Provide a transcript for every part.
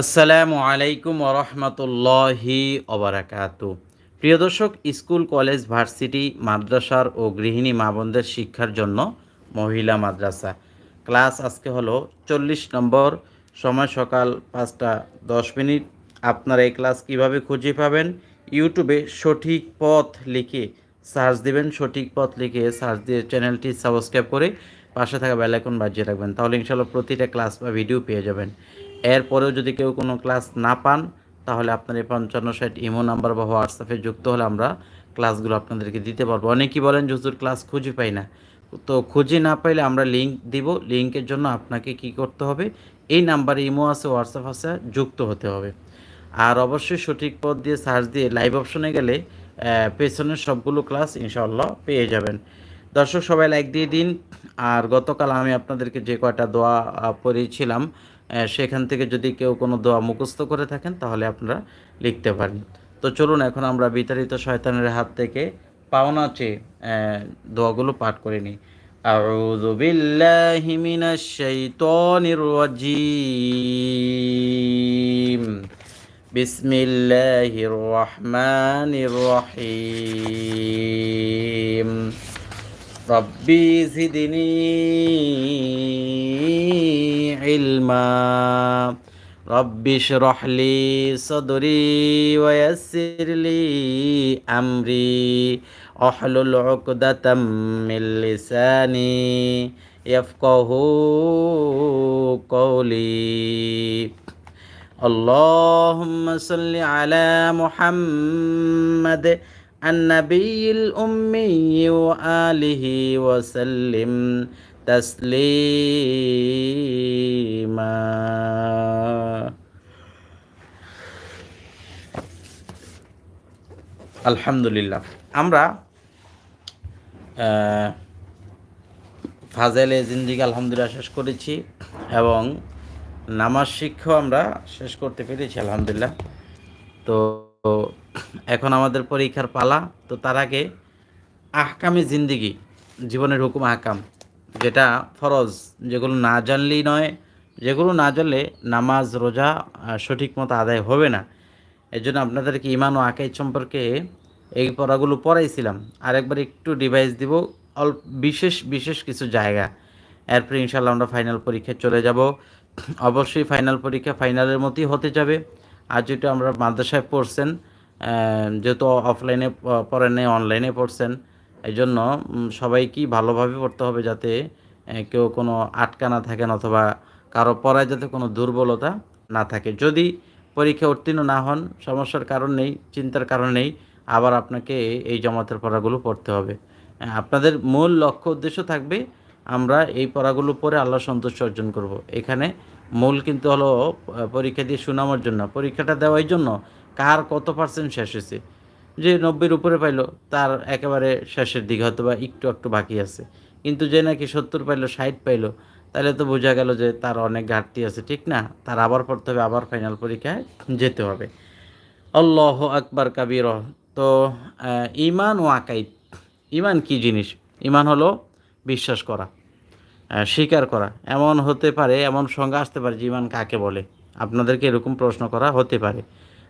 আসসালামু আলাইকুম ওরহমতুল্লাহি ওবরাকাত। প্রিয় দর্শক, স্কুল, কলেজ, ভার্সিটি, মাদ্রাসার ও গৃহিণী মা বোনদের শিক্ষার জন্য মহিলা মাদ্রাসা। ক্লাস আজকে হলো চল্লিশ নম্বর, সময় সকাল পাঁচটা দশ মিনিট। আপনারা এই ক্লাস কীভাবে খুঁজে পাবেন? ইউটিউবে সঠিক পথ লিখে সার্চ দিবেন, সঠিক পথ লিখে সার্চ দিয়ে চ্যানেলটি সাবস্ক্রাইব করে পাশে থাকা বেল আইকন বাজিয়ে রাখবেন। তাহলে ইনশাল্লাহ প্রতিটা ক্লাস বা ভিডিও পেয়ে যাবেন। এরপরেও যদি কেউ কোনো ক্লাস না পান, তাহলে আপনার এই পঞ্চান্ন ষাট ইমো নাম্বার বা হোয়াটসঅ্যাপে যুক্ত হলে আমরা ক্লাসগুলো আপনাদেরকে দিতে পারব। অনেকেই বলেন যে, হুজুর, ক্লাস খুঁজে পাই না। তো খুঁজে না পাইলে আমরা লিঙ্ক দিব। লিঙ্কের জন্য আপনাকে কি করতে হবে? এই নাম্বারে ইমো আছে, হোয়াটসঅ্যাপ আছে, যুক্ত হতে হবে। আর অবশ্যই সঠিক পথ দিয়ে সার্চ দিয়ে লাইভ অপশনে গেলে পেছনের সবগুলো ক্লাস ইনশাল্লাহ পেয়ে যাবেন। দর্শক, সবাই লাইক দিয়ে দিন। আর গতকাল আমি আপনাদেরকে যে কয়টা দোয়া পড়িয়েছিলাম সেখান থেকে যদি কেউ কোনো দোয়া মুখস্থ করে থাকেন তাহলে আপনারা লিখতে পারেন তো চলুন এখন আমরা বিতাড়িত শয়তানের হাত থেকে পাওনা চেয়ে আহ, দোয়াগুলো পাঠ করে নিই أعوذ بالله من الشيطان الرجيم بسم الله الرحمن الرحيم ربي زدني علما رب اشرح لي صدري ويسر لي أمري احلل عقدة من لساني يفقه قولي اللهم صل على محمد النبي الأمي وآله وسلم تسليما আলহামদুলিল্লাহ আমরা আহ, ফাজেলে জিন্দিগি আলহামদুলিল্লাহ শেষ করেছি এবং নামাজ শিক্ষাও আমরা শেষ করতে পেরেছি আলহামদুলিল্লাহ তো এখন আমাদের পরীক্ষার পালা। তো তার আগে আহকামে জিন্দিগি, জীবনের হুকুম আহকাম, যেটা ফরজ, যেগুলো না জানলেই নয়, যেগুলো না জানলে নামাজ, রোজা সঠিক মতো আদায় হবে না। এর জন্য আপনাদেরকে ইমান ও আকাইদ সম্পর্কে এই পড়াগুলো পড়াইছিলাম। আরেকবার একটু ডিভাইস দিব, অল্প, বিশেষ বিশেষ কিছু জায়গা। এরপরে ইনশাল্লাহ আমরা ফাইনাল পরীক্ষায় চলে যাব। অবশ্যই ফাইনাল পরীক্ষা ফাইনালের মতোই হতে যাবে। আর যেটা আমরা মাদ্রাসায় পড়ছেন যেহেতু অফলাইনে পড়েন নাই অনলাইনে পড়ছেন এই জন্য সবাইকেই ভালোভাবে পড়তে হবে যাতে কেউ কোনো আটকা না থাকেন অথবা কারও পড়ায় যাতে কোনো দুর্বলতা না থাকে যদি পরীক্ষা উত্তীর্ণ না হন, সমস্যার কারণ নেই, চিন্তার কারণ নেই, আবার আপনাকে এই জমাতের পড়াগুলো পড়তে হবে আপনাদের মূল লক্ষ্য, উদ্দেশ্য থাকবে, আমরা এই পড়াগুলো পড়ে আল্লাহ সন্তুষ্ট অর্জন করব। এখানে মূল কিন্তু হলো পরীক্ষা দিয়ে সুনামের জন্য। পরীক্ষাটা দেওয়ার জন্য কার কত পার্সেন্ট শেষ হয়েছে? যে নব্বইয়ের উপরে পাইলো, তার একেবারে শেষের দিকে হয়তো বা একটু একটু বাকি আছে। কিন্তু যে নাকি সত্তর পাইলো, ষাট পাইলো, তাহলে তো বোঝা গেল যে তার অনেক ঘাটতি আছে, ঠিক না? তার আবার পড়তে হবে, আবার ফাইনাল পরীক্ষায় যেতে হবে। আল্লাহ আকবার কাবির। তো ইমান ও আকাইদ। ইমান কি জিনিস? ইমান হলো বিশ্বাস করা। স্বীকার করা। এমন হতে পারে, এমন সংজ্ঞা আসতে পারে যে ইমান কাকে বলে? আপনাদেরকে এরকম প্রশ্ন করা হতে পারে।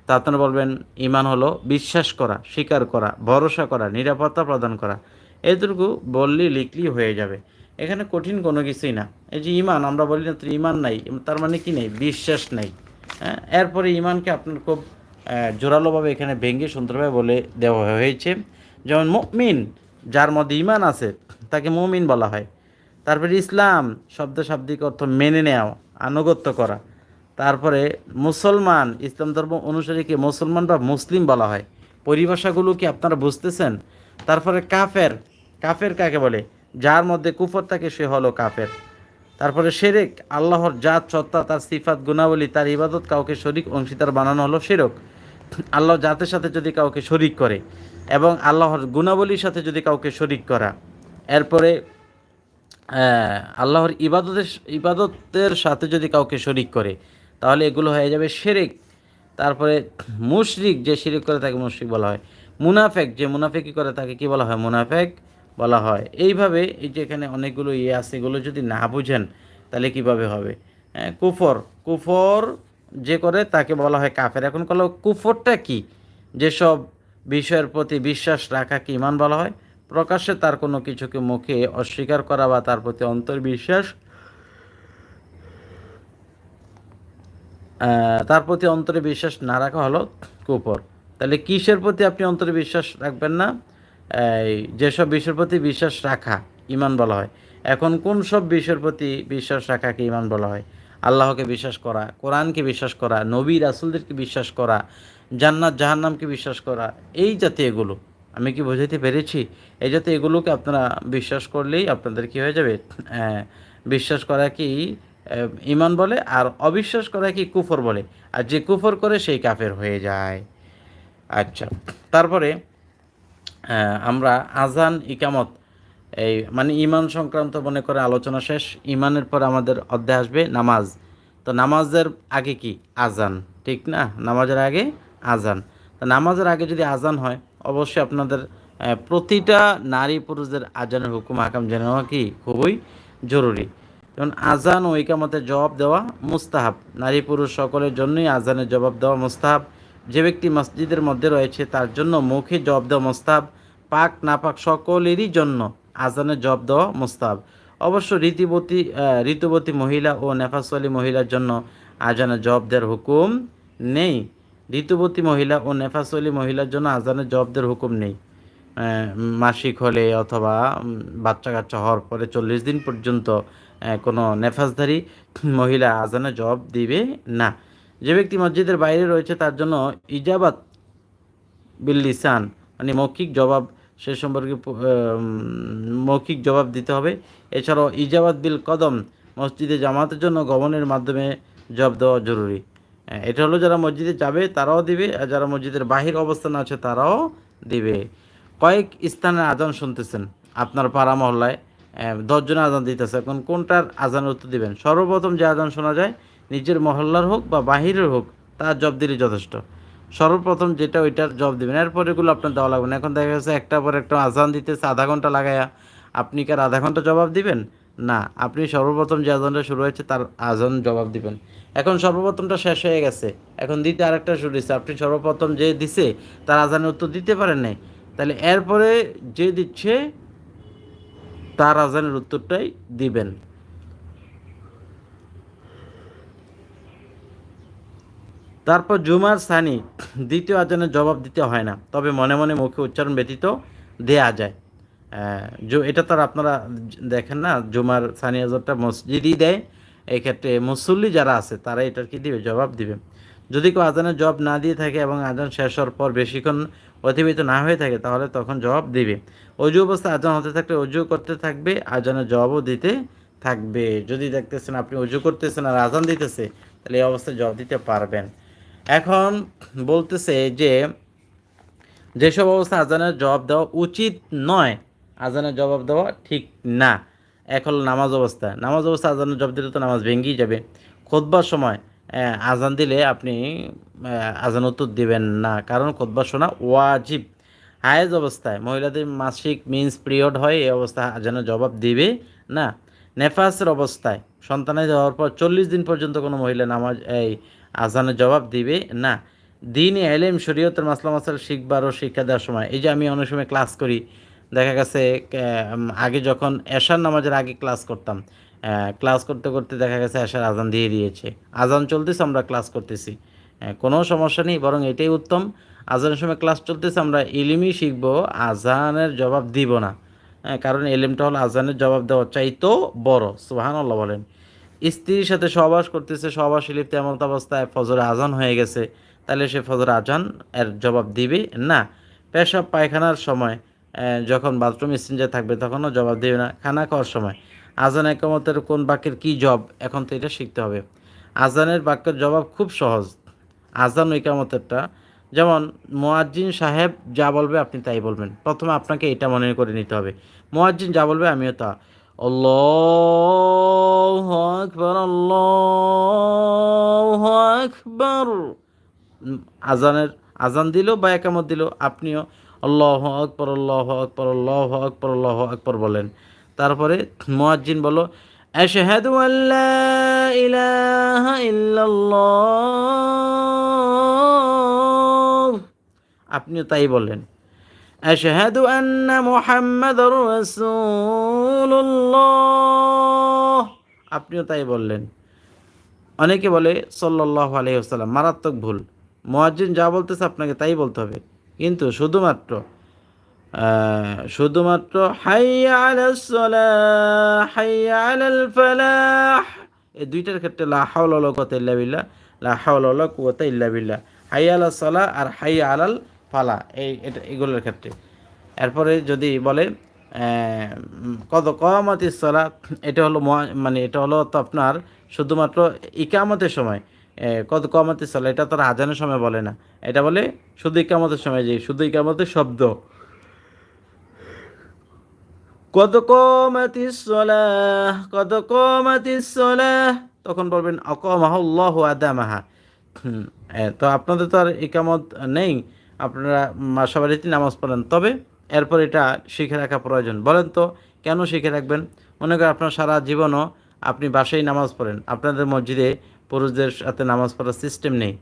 তা আপনারা বলবেন, ইমান হলো বিশ্বাস করা, স্বীকার করা, ভরসা করা, নিরাপত্তা প্রদান করা। এটুকু বললেই লিখলেই হয়ে যাবে। এখানে কঠিন কোনো কিছুই না। এই যে ইমান, আমরা বলি না তো ইমান নাই, তার মানে কি নেই? বিশ্বাস নাই। হ্যাঁ? এরপরে ইমানকে আপনার খুব জোরালোভাবে এখানে ভেঙ্গে সুন্দরভাবে বলে দেওয়া হয়েছে। যেমন মুমিন, যার মধ্যে ইমান আছে, তাকে মুমিন বলা হয়। তারপরে ইসলাম শব্দ শাব্দিক অর্থ মেনে নেওয়া, আনুগত্য করা। তারপরে মুসলমান, ইসলাম ধর্ম অনুসারীকে মুসলমান বা মুসলিম বলা হয়? পরিভাষাগুলো কি আপনারা বুঝতেছেন? তারপরে কাফের কাফের কাকে বলে? যার মধ্যে কুফর থাকে সে হলো কাফের। তারপরে শেরেক, আল্লাহর জাত, সত্তা, তার সিফাত, গুণাবলী, তার ইবাদত, কাউকে শরিক, অংশীদার বানানো হলো শিরক। আল্লাহ জাতের সাথে যদি কাউকে শরিক করে এবং আল্লাহর গুণাবলীর সাথে যদি কাউকে শরিক করা। এরপরে আহ, আল্লাহর ইবাদতের ইবাদতের সাথে যদি কাউকে শরিক করে তাহলে এগুলো হয়ে যাবে শিরিক। তারপরে মুশরিক যে শিরিক করে তাকে মুশরিক বলা হয়। মুনাফেক যে মুনাফেকি করে তাকে কি বলা হয়? মুনাফেক বলা হয়। এইভাবে এই যে এখানে অনেকগুলো ইয়ে আছে এগুলো যদি না বুঝেন তাহলে কীভাবে হবে? হ্যাঁ, কুফর। কুফর যে করে তাকে বলা হয় কাফের। এখন কল কুফরটা কি? যেসব বিষয়ের প্রতি বিশ্বাস রাখা কি ইমান বলা হয়? প্রকাশ্যে তার কোনো কিছুকে মুখে অস্বীকার করা বা তার প্রতি অন্তর্বিশ্বাস তার প্রতি অন্তরে বিশ্বাস না রাখা হলো কুপর তাহলে কিসের প্রতি আপনি অন্তরে বিশ্বাস রাখবেন না? এই যেসব বিষয়ের প্রতি বিশ্বাস রাখা ইমান বলা হয়। এখন কোন সব বিষয়ের প্রতি বিশ্বাস রাখাকে ইমান বলা হয়? আল্লাহকে বিশ্বাস করা, কোরআনকে বিশ্বাস করা, নবী রাসুলদেরকে বিশ্বাস করা, জান্নাত জাহান্নামকে বিশ্বাস করা, এই জাতীয় এগুলো। আমি কি বোঝাতে পেরেছি? এই যাতে এগুলোকে আপনারা বিশ্বাস করলেই আপনাদের কি হয়ে যাবে? বিশ্বাস করা কি ইমান বলে, আর অবিশ্বাস করা কি কুফর বলে? আর যে কুফর করে সেই কাফের হয়ে যায়। আচ্ছা তারপরে আমরা আজান ইকামত, এই মানে ইমান সংক্রান্ত মনে করে আলোচনা শেষ। ইমানের পর আমাদের অধ্যায় আসবে নামাজ। তো নামাজের আগে কি? আজান ঠিক না? নামাজের আগে আজান তো নামাজের আগে যদি আজান হয় অবশ্যই আপনাদের প্রতিটা নারী পুরুষদের আজানের হুকুম হাকাম জেনে নেওয়া কি খুবই জরুরি। যেমন আজান ও ইকামতের জবাব দেওয়া মুস্তাহাব। নারী পুরুষ সকলের জন্যই আজানের জবাব দেওয়া মুস্তাহাব। যে ব্যক্তি মসজিদের মধ্যে রয়েছে, তার জন্য মুখে জবাব দেওয়া মুস্তাহাব। পাক, নাপাক সকলেরই জন্য আজানের জবাব দেওয়া মুস্তাহাব। অবশ্য ঋতুবতী ঋতুবতী মহিলা ও নেফাসলি মহিলার জন্য আজানের জবাব দেওয়ার হুকুম নেই। ঋতুবতী মহিলা ও নেফাসলি মহিলার জন্য আজানের জবাব দেওয়ার হুকুম নেই। মাসিক হলে অথবা বাচ্চা কাচ্চা হওয়ার পরে চল্লিশ দিন পর্যন্ত কোনো নেফাসধারী মহিলা আজানের জবাব দিবে না। যে ব্যক্তি মসজিদের বাইরে রয়েছে তার জন্য ইজাবাত বিল লিসান মানে মৌখিক জবাব, সে সম্পর্কে মৌখিক জবাব দিতে হবে। এছাড়াও ইজাবাত বিল কদম মসজিদে জামাতের জন্য গমনের মাধ্যমে জবাব দেওয়া জরুরি। এটা হলো যারা মসজিদে যাবে তারাও দিবে আর যারা মসজিদের বাহির অবস্থান আছে তারাও দিবে। কয়েক স্থানে আজান শুনতেছেন আপনার পাড়া মহল্লায় আহ, দশজনে আজান দিতেছে। এখন কোনটার আজানের উত্তর দিবেন? সর্বপ্রথম যে আজান শোনা যায় নিজের মহল্লার হোক বা বাহিরের হোক তার জব দিলে যথেষ্ট। সর্বপ্রথম যেটা ওইটার জব দিবেন। এরপর এগুলো আপনার দেওয়া লাগবে না। এখন দেখা গেছে একটা পর একটা আজান দিতেছে আধা ঘণ্টা লাগায়া। আপনি কি আর আধা ঘণ্টা জবাব দিবেন? না, আপনি সর্বপ্রথম যে আজানটা শুরু হয়েছে তার আজান জবাব দিবেন। এখন সর্বপ্রথমটা শেষ হয়ে গেছে। এখন দ্বিতীয় আরেকটা শুরু হয়েছে আপনি সর্বপ্রথম যে দিছে, তার আজানের উত্তর দিতে পারেন নাই। তাহলে এরপরে যে দিচ্ছে, তার আজানের উত্তরটাই দিবেন। তারপর জুমার সানি, দ্বিতীয় আজানের জবাব দিতে হয় না। তবে মনে মনে মুখে উচ্চারণ ব্যতীত দেয়া যায়। এটা তো আপনারা দেখেন না, জুমার সানি আজারটা মসজিদই দেয়। এই ক্ষেত্রে মুসল্লি যারা আছে, তারা এটার কি দিবে? জবাব দিবে। যদি কেউ আজানের জবাব না দিয়ে থাকে এবং আজান শেষ হওয়ার পর বেশিক্ষণ অতিবাহিত না হয়ে থাকে, তাহলে তখন জবাব দিবে। অজু অবস্থায় আজান হতে থাকলে অজু করতে থাকবে, আজানের জবাবও দিতে থাকবে। যদি দেখতেছেন আপনি অজু করতেছেন আর আজান দিতেছে, তাহলে এই অবস্থায় জবাব দিতে পারবেন। এখন বলতেছে যে, যেসব অবস্থা আজানের জবাব দেওয়া উচিত নয় আজানের জবাব দেওয়া ঠিক না। এক হলো নামাজ অবস্থা। নামাজ অবস্থা আজানের জবাব দিলে তো নামাজ ভেঙ্গেই যাবে। খোদবার সময় আজান দিলে আপনি আজান উত্তর দেবেন না। কারণ খোদবার শোনা ওয়াজিব। হায়েজ অবস্থায়। মহিলাদের মাসিক মিন্স পিরিয়ড হয়, এই অবস্থায় আজানের জবাব দিবে না। নেফাসের অবস্থায়। সন্তানের যাওয়ার পর চল্লিশ দিন পর্যন্ত কোনো মহিলা নামাজ, এই, আজানের জবাব দিবে না। দিন এলেম শরীয়তের মাসলা মাসাল শিখবার ও শিক্ষা দেওয়ার সময়। এই যে আমি অনেক সময় ক্লাস করি দেখা গেছে আগে যখন এশার নামাজের আগে ক্লাস করতাম ক্লাস করতে করতে দেখা গেছে এশার আজান দিয়ে দিয়েছে। আজান চলতেছে, আমরা ক্লাস করতেছি। কোনো সমস্যা নেই, বরং এটাই উত্তম। আজানের সময় ক্লাস চলতেছে, আমরা ইলিমই শিখব, আজানের জবাব দিব না। কারণ এলিমটা হলো আজানের জবাব দেওয়ার চাইতেও বড় সুবাহান আল্লাহ বলেন। স্ত্রীর সাথে সহবাস করতেছে, সহবাস লিপ্ত এমন অবস্থায় ফজরে আজান হয়ে গেছে, তাহলে সে ফজর আজান এর জবাব দিবে না। পেশাব পায়খানার সময় যখন বাথরুম স্টেঞ্জে থাকবে তখনও জবাব দেবে না। খানা খাওয়ার সময়। আজান একমতের কোন বাক্যের কি জব? এখন তো এটা শিখতে হবে। আজানের বাক্যের জবাব খুব সহজ। আজান ও ইকামতেরটা যেমন, মোয়াজ্জিন সাহেব যা বলবে আপনি তাই বলবেন। প্রথমে আপনাকে এটা মনে করে নিতে হবে। মোয়াজ্জিন যা বলবে আমিও তা। আজানের, আজান দিল বা একামত দিল, আপনিও আল্লাহ আকবর আল্লাহ আকবর আল্লাহ আকবর আল্লাহ আকবর বলেন তারপরে মোয়াজ্জিন বলো أشهد أن لا إله إلا الله আপনিও তাই বললেন أشهد أن محمد رسول الله আপনিও তাই বললেন অনেকে বলে সাল্লাহ আলহি আসাল্লাম মারাত্মক ভুল মোয়াজ্জিন যা বলতেছে আপনাকে তাই বলতে হবে কিন্তু শুধুমাত্র শুধুমাত্র, হাইয়া আলাস সালাহ, হাইয়া আলাল ফালাহ এই দুইটার ক্ষেত্রে লা হাওলা ওয়ালা কুওয়াতা ইল্লা বিল্লাহ, লা হাওলা ওয়ালা কুওয়াতা ইল্লা বিল্লাহ। আলাস সালাহ আর হাইয়া আলাল ফালা এই এটা, এগুলোর ক্ষেত্রে। এরপরে যদি বলে কত কমাতি সলা এটা হলো মানে এটা হলো তো আপনার শুধুমাত্র ইকামতের সময়। কত কমাতি চলে, এটা তো আর আজানের সময় বলে না। এটা বলে শুধু ইকামতের সময় যে, শুধু ইকামতের শব্দ। কত কমাতি সলাহ, কত কমাতি তখন বলবেন অকমাহ আদামাহা। তো আপনাদের তো আর ইকামত নেই, আপনারা মাসাবাড়িতে নামাজ পড়েন। তবে এরপর এটা শিখে রাখা প্রয়োজন। বলেন তো, কেন শিখে রাখবেন? মনে করেন আপনার সারা জীবনও আপনি বাসায় নামাজ পড়েন। আপনাদের মসজিদে পুরুষদের সাথে নামাজ পড়ার সিস্টেম নেই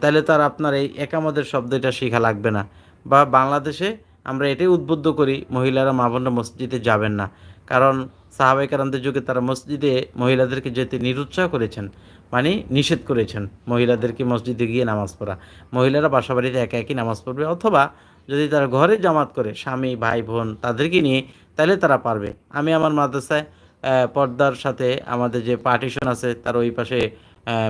তাহলে তার আপনার এই একামতের শব্দটা শেখা লাগবে না। বা বাংলাদেশে আমরা এটাই উদ্বুদ্ধ করি, মহিলারা মা বোনরা মসজিদে যাবেন না। কারণ সাহাবাই কারামদের যুগে তারা মসজিদে মহিলাদেরকে যেতে নিরুৎসাহ করেছেন মানে নিষেধ করেছেন, মহিলাদেরকে মসজিদে গিয়ে নামাজ পড়া। মহিলারা বাসা বাড়িতে একা একই নামাজ পড়বে, অথবা যদি তারা ঘরে জামাত করে, স্বামী, ভাই, বোন তাদেরকে নিয়ে, তাহলে তারা পারবে। আমি আমার মাদ্রাসায় পর্দার সাথে আমাদের যে পার্টিশন আছে, তার ওই পাশে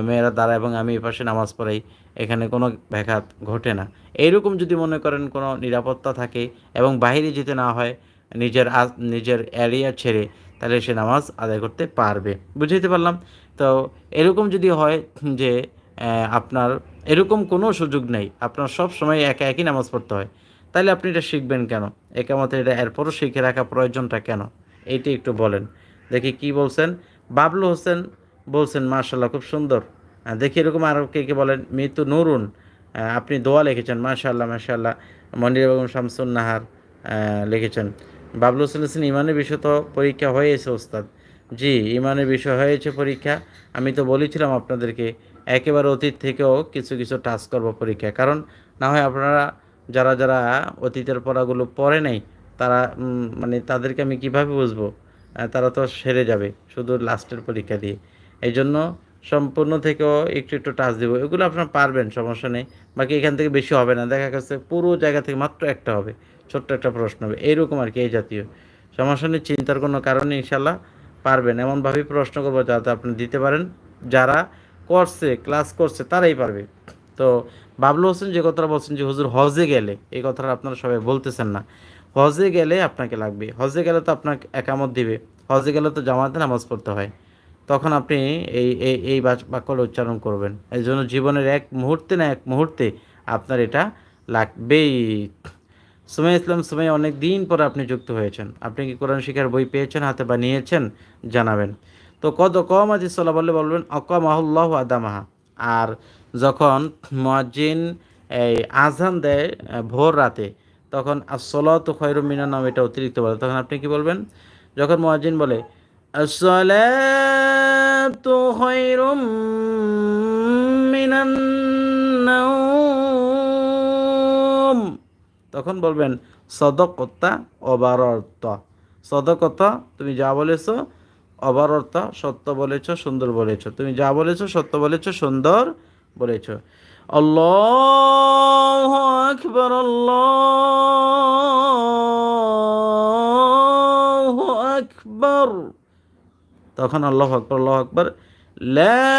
মেয়েরা দাঁড়া এবং আমি এই পাশে নামাজ পড়াই, এখানে কোনো ব্যাঘাত ঘটে না। এইরকম যদি মনে করেন কোনো নিরাপত্তা থাকে এবং বাইরে যেতে না হয়, নিজের নিজের এরিয়া ছেড়ে, তাহলে সে নামাজ আদায় করতে পারবে। বুঝাইতে পারলাম? তো এরকম যদি হয় যে আপনার এরকম কোনো সুযোগ নেই, আপনার সব সময় একা একই নামাজ পড়তে হয়, তাহলে আপনি এটা শিখবেন কেন? একামতে এটা এরপরও শিখে রাখা প্রয়োজনটা কেন? এইটি একটু বলেন। দেখি কি বলছেন? বাবলু হোসেন বলছেন মার্শাল্লাহ খুব সুন্দর। দেখি এরকম আরও কে কে বলেন, মৃত্যু নুরুন। আপনি দোয়া লিখেছেন মাশাল্লাহ মাশাল্লাহ মনির বেগম শামসুন নাহার লিখেছেন, বাবলু হোসেন ইমানের বিষয় তো পরীক্ষা হয়েছে, ওস্তাদ। জি, ইমানের বিষয় হয়েছে পরীক্ষা। আমি তো বলেছিলাম আপনাদেরকে, একেবারে অতীত থেকেও কিছু কিছু টাচ করব পরীক্ষা। কারণ না হয় আপনারা যারা যারা অতীতের পড়াগুলো পড়ে নাই, তারা মানে তাদেরকে আমি কীভাবে বুঝব? তারা তো সেরে যাবে শুধু লাস্টের পরীক্ষা দিয়ে। এই জন্য সম্পূর্ণ থেকেও একটু একটু টাচ দেবো। এগুলো আপনারা পারবেন, সমস্যা নেই। বাকি এখান থেকে বেশি হবে না। দেখা গেছে পুরো জায়গা থেকে মাত্র একটা হবে। ছোট্ট একটা প্রশ্ন হবে। এইরকম আর কি, এই জাতীয়। সমস্যা নেই, চিন্তার কোনো কারণে ইনশাল্লাহ পারবেন। এমনভাবেই প্রশ্ন করব যাতে আপনি দিতে পারেন। যারা করছে ক্লাস করছে, তারাই পারবে। তো বাবলু হোসেন যে কথাটা বলছেন যে, হুজুর, হজে গেলে এই কথাটা আপনারা সবাই বলতেছেন না। হজে গেলে আপনাকে লাগবে। হজে গেলে তো আপনাকে একামত দিবে। হজে গেলে তো জামাতে নামাজ পড়তে হয়। তখন আপনি এই এই এই বাক- বাক্যটা উচ্চারণ করবেন। এই জন্য জীবনের এক মুহূর্তে না এক মুহূর্তে আপনার এটা লাগবেই। সুমাই ইসলাম সুমাই অনেক দিন পর আপনি যুক্ত হয়েছেন। আপনি কি কোরআন শিখার বই পেয়েছেন, হাতে বা নিয়েছেন জানাবেন। তো কত কম আজি সাল্লাহ বললে বলবেন, অকমাহুল্লাহ আদামাহা। আর যখন মুয়াজ্জিন এই আজান দেয় ভোর রাতে, তখন আসলত খয়রু মিনা নাম এটা অতিরিক্ত বলে। তখন আপনি কি বলবেন? যখন মুয়াজ্জিন বলে আসসালাতু খয়রুম মিনান নাওম তখন বলবেন, সদকতা অবারত সদকতা, তুমি যা বলেছ অবারত সত্য বলেছ, সুন্দর বলেছ। তুমি যা বলেছ, সত্য বলেছ, সুন্দর বলেছ। আল্লাহ আকবর আল্লাহ আকবর। তখন আল্লাহ আকবর আল্লাহ আকবর, লা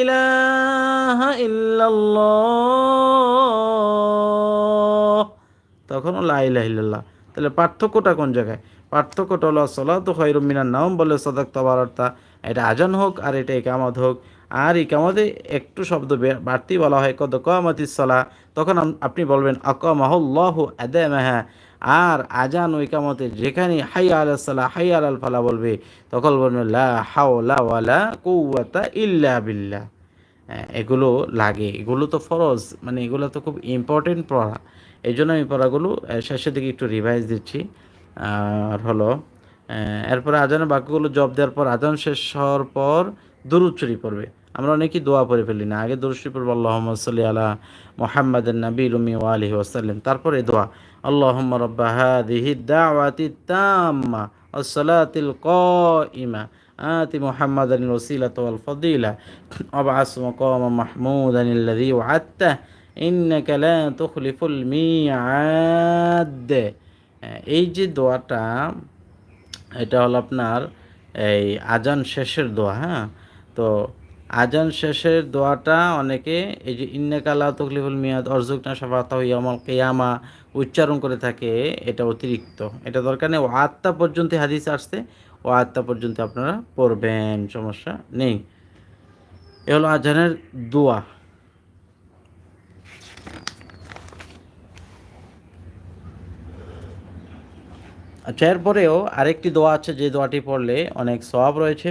ইলাহা ইল্লাল্লাহ তখনও লা ইলাহা ইল্লাল্লাহ তাহলে পার্থক্যটা কোন জায়গায়? পার্থক্যটা হলো, সলাত খৈরুম মিনার নাম বলে সদাক তবারতা এটা আজান হোক আর এটা ইকামত হোক। আর ইকামতে একটু শব্দ বাড়তি বলা হয় কত কমাতি সলা তখন আপনি বলবেন আকমাহল্লাহ আদামাহা আর আজান ও ইকামতে যেখানে হাই আল সালা হাই আল ফালা বলবে তখন বলবেন লা হাওলা ওয়ালা কৌয়াতা ইল্লা বিল্লা হ্যাঁ, এগুলো লাগে এগুলো তো ফরজ মানে এগুলো তো খুব ইম্পর্টেন্ট পড়া। এই জন্য আমি পড়াগুলো শেষের দিকে একটু রিভাইজ দিচ্ছি। আর হলো এরপরে আজানের বাক্যগুলো জব দেওয়ার পর আজান শেষ হওয়ার পর দুরুদ পড়বে। আমরা অনেকেই দোয়া পড়ে ফেলি না আগে দুরুদ শরীফ পড়ব আল্লাহ সাল্লি আলা মোহাম্মদ নবী রুমি আলহি ওসাল্লাম তারপরে দোয়া। আল্লাহুম্মা রাব্বা হাদিহি দাওয়াতি তাম্মা والصلاة القائمة آت محمدا الوسيلة والفضيلة وابعث مقاما محمودا الذي وعدته إنك لا تخلف الميعاد এই যে দোয়াটা এটা হলো আপনার এই আজান শেষের দোয়া হ্যাঁ তো আজান শেষের দোয়াটা অনেকে, এই যে ইন্নেকালা তকলিফুল মিয়াদ অর্জুকনা সাফাতা ইয়ামল কেয়ামা উচ্চারণ করে থাকে, এটা অতিরিক্ত। এটা দরকার নেই ও আত্মা পর্যন্ত হাদিস আসছে ও আত্মা পর্যন্ত আপনারা পড়বেন, সমস্যা নেই। এ হলো আজানের দোয়া। আচ্ছা এরপরেও আরেকটি দোয়া আছে, যে দোয়াটি পড়লে অনেক সওয়াব রয়েছে।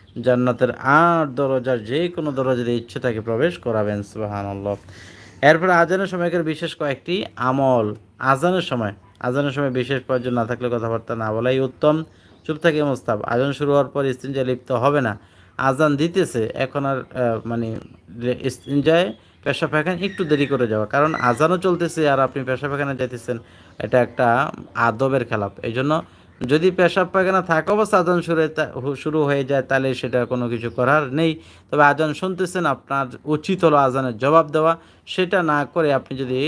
জান্নাতের আট দরজার যে কোনো দরজা যদি ইচ্ছে তাকে প্রবেশ করাবেন, সুবহানাল্লাহ। এরপরে আজানের সময়কার বিশেষ কয়েকটি আমল। আজানের সময় আজানের সময় বিশেষ প্রয়োজন না থাকলে কথাবার্তা না বলাই উত্তম। চুপ থাকে মোস্তাব আজান শুরু হওয়ার পর ইস্তিনজায় লিপ্ত হবে না। আজান দিতেছে, এখন আর মানে ইস্তিনজায় পেশা পায়খানা একটু দেরি করে যাওয়া। কারণ আজানও চলতেছে আর আপনি পেশা পায়খানা যাইতেছেন, এটা একটা আদবের খেলাপ। এই জন্য যদি পেশাব পায়খানা থাকা অবস্থা আজান শুরু শুরু হয়ে যায়, তাহলে সেটা কোনো কিছু করার নেই। তবে আজান শুনতেছেন, আপনার উচিত হলো আজানের জবাব দেওয়া। সেটা না করে আপনি যদি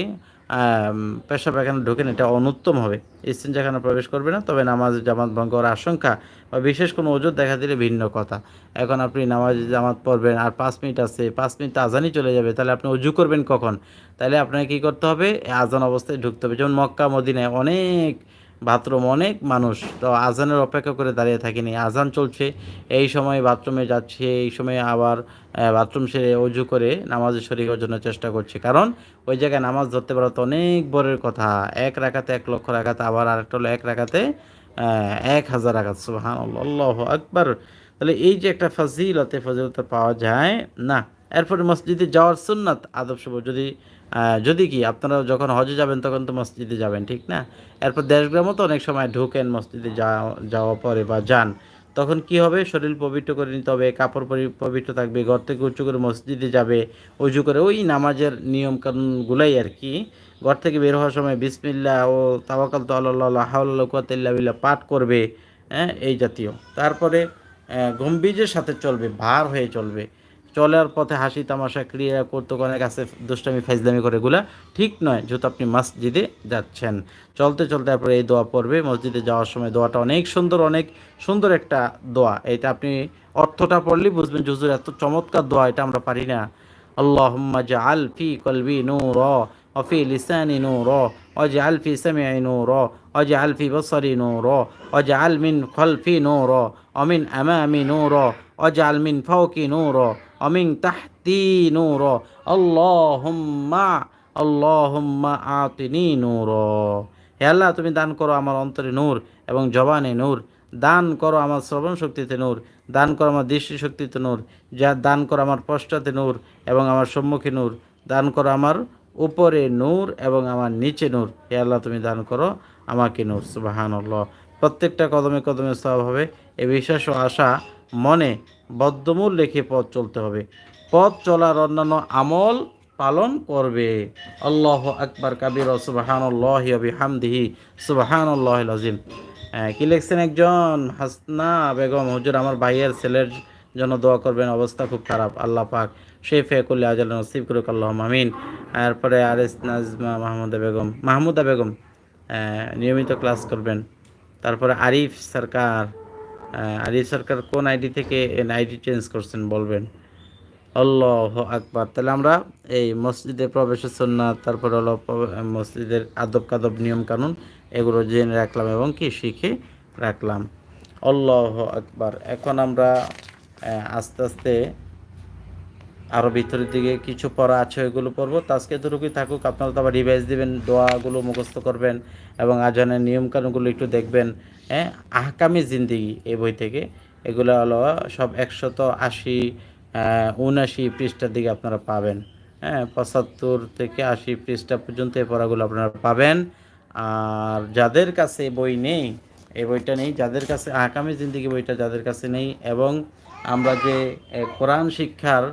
পেশা পায়খানা ঢোকেন, এটা অনুত্তম হবে। ইস্তিনজাখানা প্রবেশ করবে না, তবে নামাজ, জামাত ভঙ্গ হওয়ার আশঙ্কা বা বিশেষ কোনো ওজোর দেখা দিলে ভিন্ন কথা। এখন আপনি নামাজ, জামাত পড়বেন, আর পাঁচ মিনিট আছে, পাঁচ মিনিট আজানই চলে যাবে, তাহলে আপনি উজু করবেন কখন? তাহলে আপনাকে কী করতে হবে? আজান অবস্থায় ঢুকতে হবে। যেমন মক্কা, মদিনায় অনেক বাথরুম অনেক মানুষ। তো আজানের অপেক্ষা করে দাঁড়িয়ে থাকিনি। আজান চলছে। এই সময় বাথরুমে যাচ্ছে, এই সময় আবার বাথরুম সেরে অজু করে নামাজে শরীর হওয়ার জন্য চেষ্টা করছে। কারণ ওই জায়গায় নামাজ ধরতে পারা তো অনেক বড়ের কথা। এক রাখাতে এক লক্ষ রাখাতে আবার আরেকটা হলো এক রাখাতে এক হাজার রাখাত সুবাহান আল্লাহ আকবার। তাহলে এই যে একটা ফজিলতে ফজিলতে পাওয়া যায়, না। এরপরে মসজিদে যাওয়ার সুন্নাত আদব যদি যদি কি আপনারা যখন হজে যাবেন তখন তো মসজিদে যাবেন ঠিক না? এরপর দেশগ্রামও তো অনেক সময় ঢোকেন মসজিদে যাওয়া পরে বা যান। তখন কি হবে? শরীর পবিত্র করে নিতে হবে কাপড় পরি- পবিত্র থাকবে ঘর থেকে উঁচু করে মসজিদে যাবে উজু করে ওই নামাজের নিয়ম কানুনগুলাই আর কি। ঘর থেকে বের হওয়ার সময় বিসমিল্লা ও তাওয়াকাল তো আল্লাহ হাউল্লা কুয়াতিল্লা বিল্লাহ পাঠ করবে হ্যাঁ? এই জাতীয়। তারপরে আহ, গম্ভীর্যের সাথে চলবে ভার হয়ে চলবে। চলার পথে হাসি তামাশা ক্রিয়া কৌতুকনের কাছে দুষ্টামি ফাইজলামি করে এগুলা ঠিক নয় যেহেতু আপনি মসজিদে যাচ্ছেন চলতে চলতে তারপরে এই দোয়া পড়বে মসজিদে যাওয়ার সময় দোয়াটা অনেক সুন্দর অনেক সুন্দর একটা দোয়া এটা আপনি অর্থটা পড়লেই বুঝবেন যে হুজুর এত চমৎকার দোয়া এটা আমরা পারি না আল্লাহুম্মা জাআল ফি কলবি নূরা وفي لساني نورا واجعل في سمعي نورا واجعل في بصري نورا واجعل من خلفي نورا ومن أمامي نورا واجعل من فوقي نورا অমিং তাহতি নূর। আল্লাহম্মা আল্লাহম্মা আতিনি নূর। হে আল্লাহ, তুমি দান করো আমার অন্তরে নূর এবং জবানে নূর। দান করো আমার শ্রবণ শক্তিতে নূর। দান করো আমার দৃষ্টি শক্তিতে নূর। যা দান করো আমার পশ্চাতে নূর এবং আমার সম্মুখে নূর। দান করো আমার উপরে নূর এবং আমার নিচে নূর। হে আল্লাহ, তুমি দান করো আমাকে নূর। সুবাহান প্রত্যেকটা কদমে কদমে সব হবে। এ বিশ্বাস ও আশা মনে বদ্ধমূল রেখে পথ চলতে হবে। পথ চলার অন্যান্য আমল পালন করবে। আল্লাহ আকবার কাবির সুবাহান্লাহ হামদিহি আজিম কি লিখছেন একজন? হাসনা বেগম। হুজুর আমার ভাইয়ের ছেলের জন্য দোয়া করবেন। অবস্থা খুব খারাপ। আল্লাহ পাক সেই ফেকুল্লা আজাল নসিব করুক। আল্লাহ মামিন এরপরে আর এস নাজমা মাহমুদা বেগম। মাহমুদা বেগম আহ, নিয়মিত ক্লাস করবেন। তারপরে আরিফ সরকার। এই সরকার কোন আইডি থেকে এন আইডি চেঞ্জ করছেন বলবেন? আল্লাহ আকবার। তাহলে আমরা এই মসজিদে প্রবেশের সন্না তারপরে হলো মসজিদের আদব কাদব নিয়ম কানুন এগুলো জেনে রাখলাম এবং কি শিখে রাখলাম। আল্লাহ আকবার। এখন আমরা আস্তে আস্তে আরও ভিতরের দিকে কিছু পড়া আছে, ওইগুলো পড়ব। আজকে এতটুকুই থাকুক, আপনারা তো আবার রিভাইজ দেবেন, দোয়াগুলো মুখস্থ করবেন এবং আজানের নিয়মকানুনগুলো একটু দেখবেন। হ্যাঁ আহকামি জিন্দিগি এই বই থেকে। এগুলো হলো সব একশত আশি উনআশি পৃষ্ঠার দিকে আপনারা পাবেন। হ্যাঁ পঁচাত্তর থেকে আশি পৃষ্ঠা পর্যন্ত এই পড়াগুলো আপনারা পাবেন। আর যাদের কাছে বই নেই, এই বইটা নেই, যাদের কাছে আহকামি জিন্দিগি বইটা যাদের কাছে নেই, এবং আমরা যে কোরআন শিক্ষার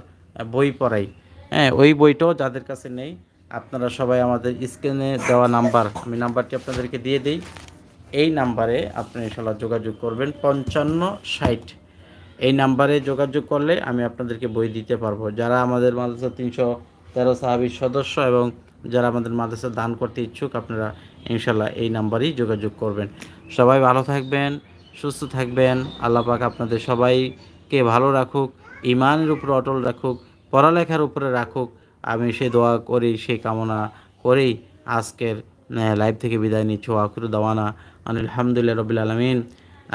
বই পড়াই। হ্যাঁ ওই বইটাও যাদের কাছে নেই, আপনারা সবাই আমাদের স্ক্রিনে দেওয়া নাম্বার, আমি নাম্বারটি আপনাদেরকে দিয়ে দিই। এই নাম্বারে আপনি ইনশাল্লাহ যোগাযোগ করবেন, পঞ্চান্ন ষাট। এই নাম্বারে যোগাযোগ করলে আমি আপনাদেরকে বই দিতে পারব। যারা আমাদের মাদ্রাসা তিনশো তেরো সাহাবির সদস্য এবং যারা আমাদের মাদ্রাসা দান করতে ইচ্ছুক, আপনারা ইনশাল্লাহ এই নাম্বারেই যোগাযোগ করবেন। সবাই ভালো থাকবেন, সুস্থ থাকবেন। আল্লাহ পাক আপনাদের সবাইকে ভালো রাখুক ইমানের উপর অটল রাখুক। পড়ালেখার উপরে রাখুক। আমি সে দোয়া করি, সে কামনা করেই আজকের লাইভ থেকে বিদায় নিচ্ছি। ওয়াকুর দাওয়ানা আলহামদুলিল্লাহ রবিল আলমিন।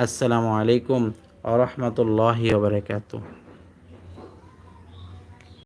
আসসালামু আলাইকুম আ ওবরাকাতুহ